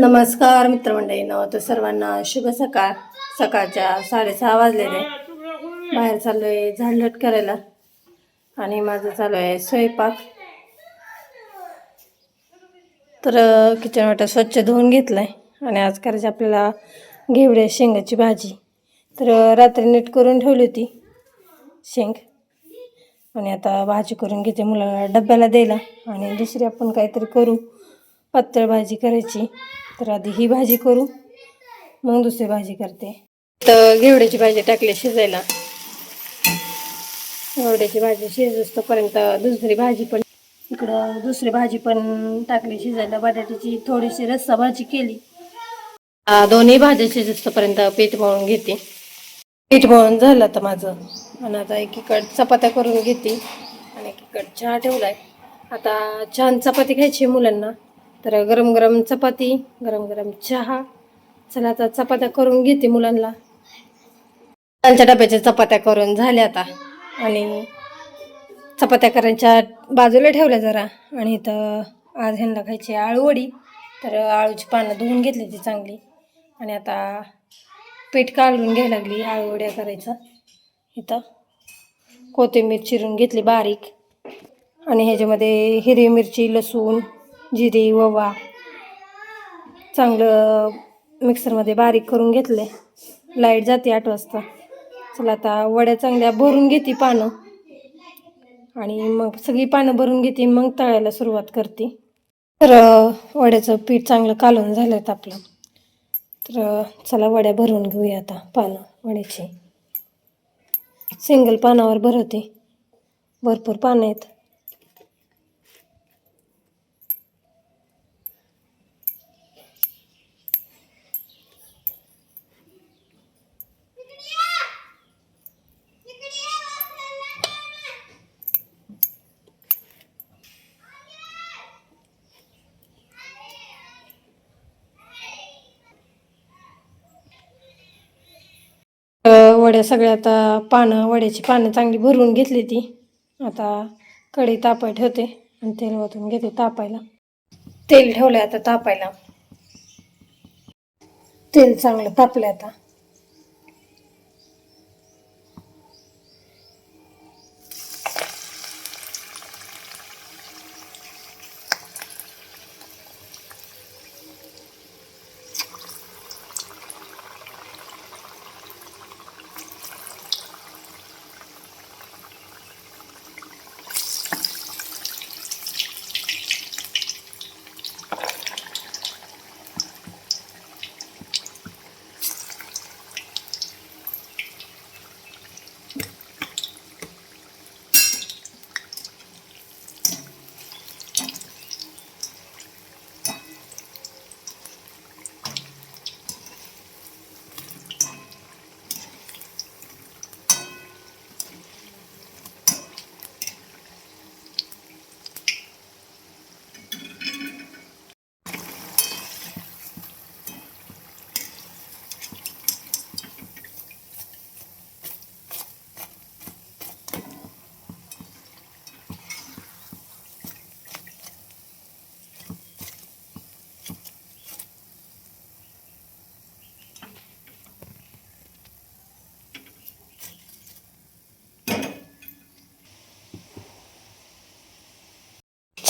नमस्कार मित्रमंडळीनं तर सर्वांना शुभ सकाळ. सकाळच्या साडेसहा वाजलेले. बाहेर चालू आहे झाडलट करायला. आणि माझं चालू आहे स्वयंपाक. तर किचन वाटा स्वच्छ धुवून घेतलं आहे आणि आज करायची आपल्याला घेवड्या शेंगाची भाजी. तर रात्री नीट करून ठेवली होती शेंग. आणि आता भाजी करून घेते मुलाला डब्याला द्यायला. आणि दुसरी आपण काहीतरी करू. पातळ भाजी करायची. तर आधी ही भाजी करू. मग दुसरी भाजी करते. तर घेवड्याची भाजी टाकली शिजायला. घेवड्याची भाजी शिजतोपर्यंत दुसरी भाजी पण इकडं दुसरी भाजी पण टाकली शिजायला. बटाट्याची थोडीशी रस्सा भाजी केली. दोन्ही भाज्या शिजतोपर्यंत पीठ मळून घेते. पीठ मळून झालं तर माझं. आणि आता एकीकड चपात्या करून घेते. आणि एकीकड चहा ठेवलाय. आता छान चपाती घ्यायची आहे मुलांना. तर गरम गरम चपाती गरम गरम चहा. चला आता चपात्या करून घेते मुलांना. त्यांच्या डब्याच्या चपात्या करून झाल्या आता. आणि चपात्या करायच्या बाजूला ठेवल्या जरा. आणि इथं आज ह्यांना खायची आळूवडी तर आळूची पानं धुवून घेतली ती चांगली. आणि आता पीठ काढून घ्यायला लागली आळूवड्या करायचं. इथं कोथिंबीर चिरून घेतली बारीक. आणि ह्याच्यामध्ये हिरवी मिरची लसूण जिरे ओवा चांगलं मिक्सरमध्ये बारीक करून घेतले. लाइट जाते आठ वाजता. चला आता वड्या चांगल्या भरून घेते पानं. आणि मग सगळी पानं भरून घेते मग तळायला सुरुवात करते. तर वड्याचं पीठ चांगलं कालवून झालं आहे आपलं. तर चला वड्या भरून घेऊया आता पानं वड्याची. सिंगल पानावर भरवते. भरपूर पानं आहेत. वड्या सगळ्या आता पानं वड्याची पानं चांगली भरून घेतली ती. आता कढई तापाय ठेवते आणि तेल ओतून घेते तापायला. तेल ठेवलं आता तापायला. तेल चांगलं तापलं आता.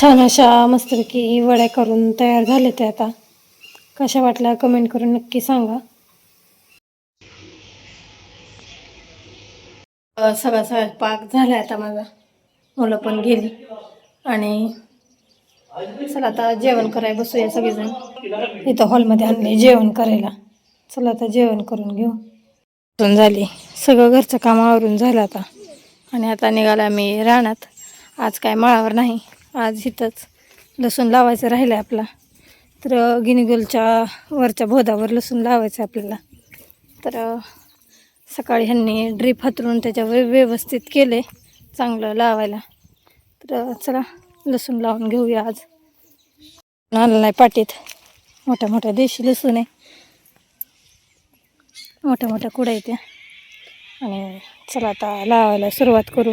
छान अशा मस्तपैकी वड्या करून तयार झाले ते आता. कशा वाटल्या कमेंट करून नक्की सांगा. सगळा स्वयंपाक झाला आता माझा. मुलं पण गेली. आणि चला आता जेवण करायला बसूया सगळेजण. इथं हॉलमध्ये आणले जेवण करायला. चला आता जेवण करून घेऊ. झाली. सगळं घरचं काम आवरून झालं आता. आणि आता निघाला मी राहण्यात आज काय मळावर नाही. आज इथंच लसूण लावायचं राहिलं आहे आपला. तर गिनीगोलच्या वरच्या भोदावर लसूण लावायचं आहे आपल्याला. तर सकाळी ह्यांनी ड्रीप हातरून त्याच्यावर व्यवस्थित केले चांगलं लावायला. तर चला लसूण लावून घेऊया आज. आलं नाही पाटीत. मोठ्या मोठ्या देशी लसूण आहे. मोठ्या मोठ्या कुड्या आहे त्या. आणि चला आता लावायला सुरुवात करू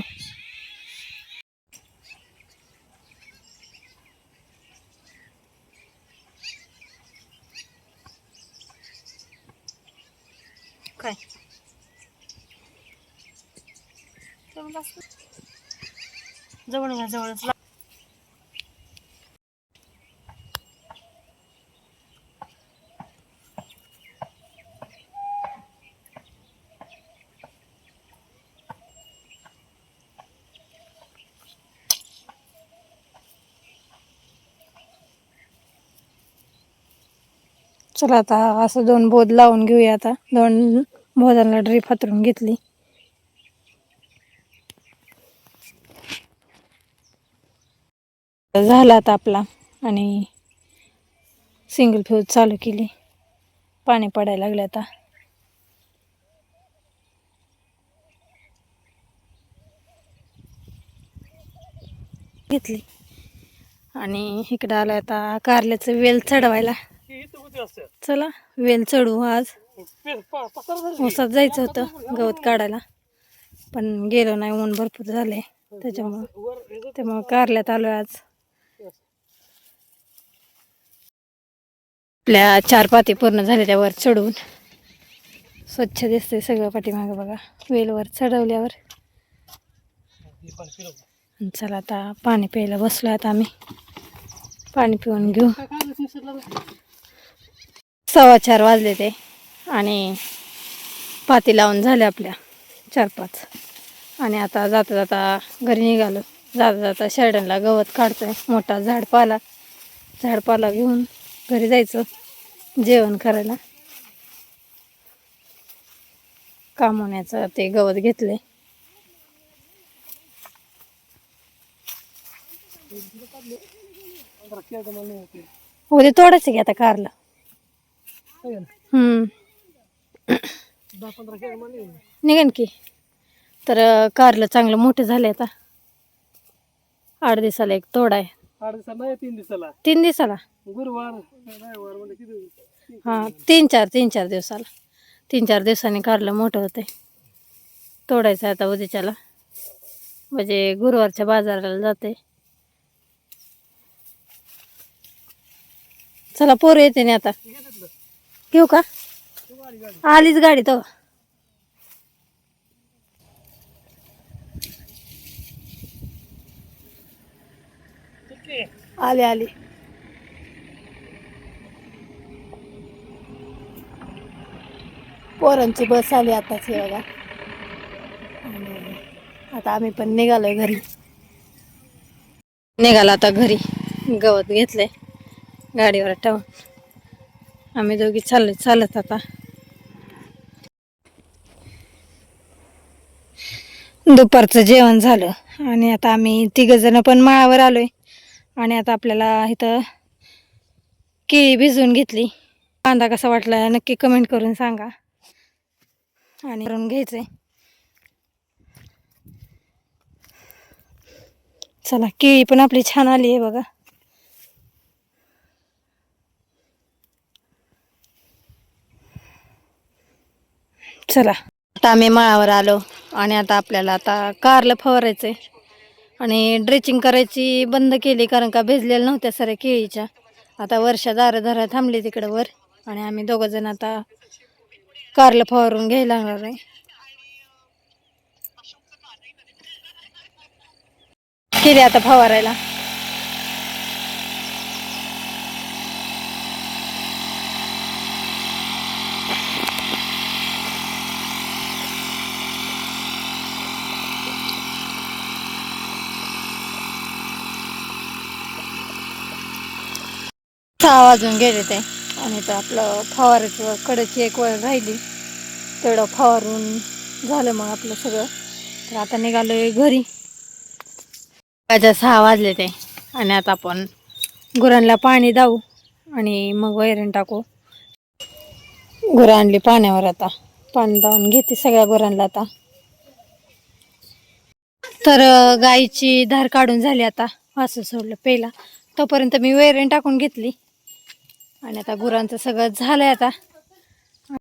काय जवळ घ्या जवळच. चला आता असं दोन बोध लावून घेऊया आता. दोन बोधांना ड्रीप हातरून घेतली. झाला आता आपला. आणि सिंगल फ्यूज चालू केली. पाणी पडायला लागले आता. घेतली. आणि इकडं आलं आता कारल्याचं वेल चढवायला. चला वेल चढू आज. ऊसात जायचं होतं गवत काढायला. पण गेलो नाही ऊन भरपूर झाले त्याच्यामुळं त्यामुळं कारल्यात आलो आज. आपल्या चार पाती पूर्ण झाले त्यावर चढवून स्वच्छ दिसते सगळं पाठीमागं बघा. वेलवर चढवल्यावर. चला आता पाणी प्यायला बसलो आता आम्ही. पाणी पिऊन घेऊ. सव्वा चार वाजले ते. आणि पाती लावून झाले आपल्या चार पाच. आणि आता जाता जाता घरी निघालो. जाता जाता शर्डनला गवत काढतोय. मोठा झाडपाला. झाडपाला घेऊन घरी जायचं जेवण करायला. काम होण्याचं ते गवत घेतले. उद्या तोडायचं की आता कारला? हम्म. की. तर कारलं चांगलं मोठं झालं आता. आठ दिवसाला एक तोडा आहे. आठ दिवसाला तीन दिवसाला. तीन दिवसाला? गुरुवार रविवार म्हणजे किती हां तीन चार तीन चार दिवसाला. तीन चार दिवसांनी कारलं मोठं होते तोडायचं आता उद्याच्याला. म्हणजे गुरुवारच्या बाजाराला जाते चला पोरं येते ना आता. घेऊ का? आलीच गाडी तो आले आली. पोरांची बस आली आताच हे बघा. आता आम्ही पण निघालोय घरी. निघालो आता घरी. गवत घेतलंय. गाडीवर ठेवून आम्ही दोघी चाललो चालत आता. दुपारचं जेवण झालं. आणि आता आम्ही तिघजण पण माळावर आलोय. आणि आता आपल्याला इथं केळी भिजवून घेतली. कांदा कसा वाटला नक्की कमेंट करून सांगा. आणि करून घ्यायचंय. चला केळी पण आपली छान आली आहे बघा. चला आता आम्ही माळावर आलो आणि आता आपल्याला आता कारला फवारायचंय. आणि ड्रेचिंग करायची बंद केली कारण का भिजलेल्या नव्हत्या सऱ्या केळीच्या. आता वर्षा दारं धरा थांबली तिकडं वर आणि आम्ही दोघं जण आता कारला फवारून घ्यायला लागणार आहे. केली आता फवारायला. सहा वाजून गेले ते. आणि तर आपलं फवाराचं कडची एक वेळ राहिली. तेवढं फवारून झालं मग आपलं सगळं. तर आता निघालोय घरी. सकाळच्या सहा वाजले ते. आणि आता आपण गुरांना पाणी दाऊ आणि मग वैरण टाकू. गुरं आणली पाण्यावर आता. पाणी दावून घेते सगळ्या गुरांना आता. तर गाईची धार काढून झाली आता. वासू सोडलं पहिला. तोपर्यंत मी वैरण टाकून घेतली. आणि आता गुरांचं सगळं झालंय आता.